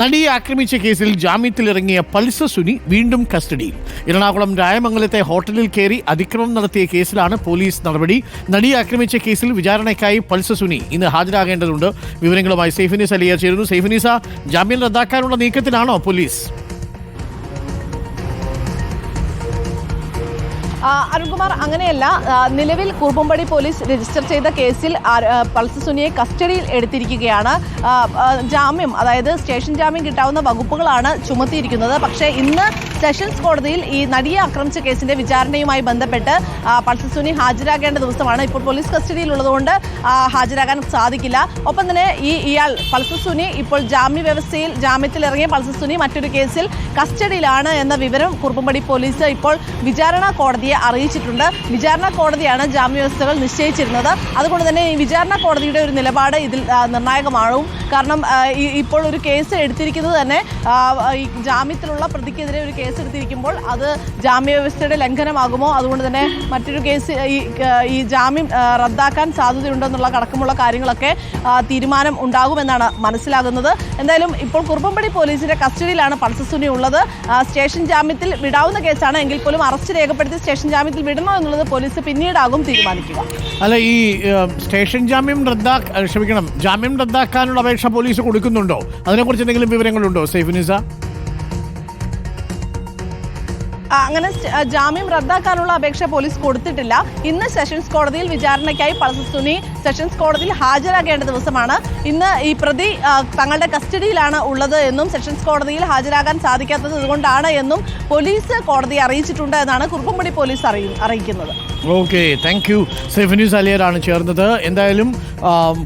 നടിയെ ആക്രമിച്ച കേസിൽ ജാമ്യത്തിലിറങ്ങിയ പൾസർ സുനി വീണ്ടും കസ്റ്റഡിയിൽ എറണാകുളം രായമംഗലത്തെ ഹോട്ടലിൽ കയറി അതിക്രമം നടത്തിയ കേസിലാണ് പോലീസ് നടപടി. നടിയെ ആക്രമിച്ച കേസിൽ വിചാരണയ്ക്കായി പൾസർ സുനി ഇന്ന് ഹാജരാകേണ്ടതുണ്ട്. വിവരങ്ങളുമായി സൈഫിനിസ് അലിയ ചേരുന്നു. സൈഫിനിസ ജാമ്യം റദ്ദാക്കാനുള്ള നീക്കത്തിലാണോ പോലീസ്? അരുൺകുമാർ അങ്ങനെയല്ല. നിലവിൽ കുറുമ്പടി പോലീസ് രജിസ്റ്റർ ചെയ്ത കേസിൽ ആ, സുനിയെ കസ്റ്റഡിയിൽ എടുത്തിരിക്കുകയാണ്. ജാമ്യം അതായത് സ്റ്റേഷൻ ജാമ്യം കിട്ടാവുന്ന വകുപ്പുകളാണ് ചുമത്തിയിരിക്കുന്നത്. പക്ഷേ ഇന്ന് സെഷൻസ് കോടതിയിൽ ഈ നടിയെ ആക്രമിച്ച കേസിന്റെ വിചാരണയുമായി ബന്ധപ്പെട്ട് പൾസർ സുനി ഹാജരാകേണ്ട ദിവസമാണ്. ഇപ്പോൾ പോലീസ് കസ്റ്റഡിയിൽ ഉള്ളതുകൊണ്ട് ഹാജരാകാൻ സാധിക്കില്ല. ഒപ്പം തന്നെ ഈ ഇയാൾ പൾസർ സുനി ഇപ്പോൾ ജാമ്യ വ്യവസ്ഥയിൽ ജാമ്യത്തിൽ ഇറങ്ങിയ പൾസർ സുനി മറ്റൊരു കേസിൽ കസ്റ്റഡിയിലാണ് എന്ന വിവരം കുറുപ്പുംപടി പോലീസ് ഇപ്പോൾ വിചാരണ കോടതിയെ അറിയിച്ചിട്ടുണ്ട്. വിചാരണ കോടതിയാണ് ജാമ്യവ്യവസ്ഥകൾ നിശ്ചയിച്ചിരുന്നത്. അതുകൊണ്ട് തന്നെ ഈ വിചാരണ കോടതിയുടെ ഒരു നിലപാട് ഇതിൽ നിർണായകമാകും കാരണം ഇപ്പോൾ ഒരു കേസ് എടുത്തിരിക്കുന്നത് തന്നെ ഈ ജാമ്യത്തിലുള്ള പ്രതിക്കെതിരെ ഒരു കേസ് എടുത്തിരിക്കുമ്പോൾ അത് ജാമ്യവ്യവസ്ഥയുടെ ലംഘനമാകുമോ? അതുകൊണ്ട് തന്നെ മറ്റൊരു കേസ് ഈ ജാമ്യം റദ്ദാക്കാൻ സാധ്യതയുണ്ടെന്നുള്ള കടക്കമുള്ള കാര്യങ്ങളൊക്കെ തീരുമാനം ഉണ്ടാകുമെന്നാണ് മനസ്സിലാകുന്നത്. എന്തായാലും ഇപ്പോൾ കുറുപ്പമ്പടി പോലീസിന്റെ കസ്റ്റഡിയിലാണ് പൾസസുനി ഉള്ളത്. സ്റ്റേഷൻ ജാമ്യത്തിൽ വിടാവുന്ന കേസാണ്. എങ്കിൽ പോലും അറസ്റ്റ് രേഖപ്പെടുത്തി സ്റ്റേഷൻ ജാമ്യത്തിൽ വിടണോ എന്നുള്ളത് പോലീസ് പിന്നീടാകും തീരുമാനിക്കുക. അല്ല ഈ സ്റ്റേഷൻ ജാമ്യം ഏഹ്, ക്ഷമിക്കണം ജാമ്യം റദ്ദാക്കാനുള്ള അപേക്ഷ പോലീസ് കൊടുക്കുന്നുണ്ടോ? അതിനെക്കുറിച്ച് എന്തെങ്കിലും വിവരങ്ങളുണ്ടോ സെയ്ഫ് ആ, അങ്ങനെ ജാമ്യം റദ്ദാക്കാനുള്ള അപേക്ഷ പോലീസ് കൊടുത്തിട്ടില്ല. ഇന്ന് സെഷൻസ് കോടതിയിൽ വിചാരണയ്ക്കായി പൾസസുനി സെഷൻസ് കോടതിയിൽ ഹാജരാകേണ്ട ദിവസമാണ്. ഇന്ന് ഈ പ്രതി തങ്ങളുടെ കസ്റ്റഡിയിലാണ് ഉള്ളത് എന്നും സെഷൻസ് കോടതിയിൽ ഹാജരാകാൻ സാധിക്കാത്തത് ഇതുകൊണ്ടാണ് എന്നും പോലീസ് കോടതിയെ അറിയിച്ചിട്ടുണ്ട് എന്നാണ് കുറുപ്പുംപടി പോലീസ് അറിയി അറിയിക്കുന്നത്. ഓക്കെ താങ്ക് യു സെഫനി അലിയറാണ് ചേർന്നത്. എന്തായാലും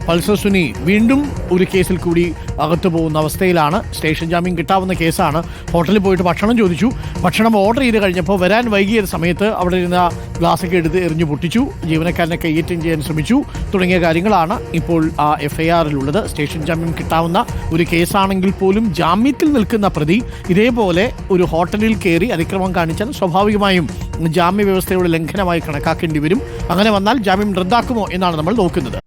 പൾസർ സുനി വീണ്ടും ഒരു കേസിൽ കൂടി അകത്തു പോകുന്ന അവസ്ഥയിലാണ്. സ്റ്റേഷൻ ജാമ്യം കിട്ടാവുന്ന കേസാണ്. ഹോട്ടലിൽ പോയിട്ട് ഭക്ഷണം ചോദിച്ചു. ഭക്ഷണം ഓർഡർ ചെയ്ത് കഴിഞ്ഞപ്പോൾ വരാൻ വൈകിയ സമയത്ത് അവിടെ ഇരുന്ന ഗ്ലാസ്സൊക്കെ എടുത്ത് എറിഞ്ഞു പൊട്ടിച്ചു. ജീവനക്കാരനെ കയ്യേറ്റം ചെയ്യാൻ ശ്രമിച്ചു. തുടങ്ങിയ കാര്യങ്ങളാണ് ഇപ്പോൾ ആ എഫ് ഐ ആറിലുള്ളത് സ്റ്റേഷൻ ജാമ്യം കിട്ടാവുന്ന ഒരു കേസാണെങ്കിൽ പോലും ജാമ്യത്തിൽ നിൽക്കുന്ന പ്രതി ഇതേപോലെ ഒരു ഹോട്ടലിൽ കയറി അതിക്രമം കാണിച്ചാൽ സ്വാഭാവികമായും ജാമ്യ വ്യവസ്ഥയുടെ ലംഘനമായി കണക്കാക്കേണ്ടി വരും. അങ്ങനെ വന്നാൽ ജാമ്യം റദ്ദാക്കുമോ എന്നാണ് നമ്മൾ നോക്കുന്നത്.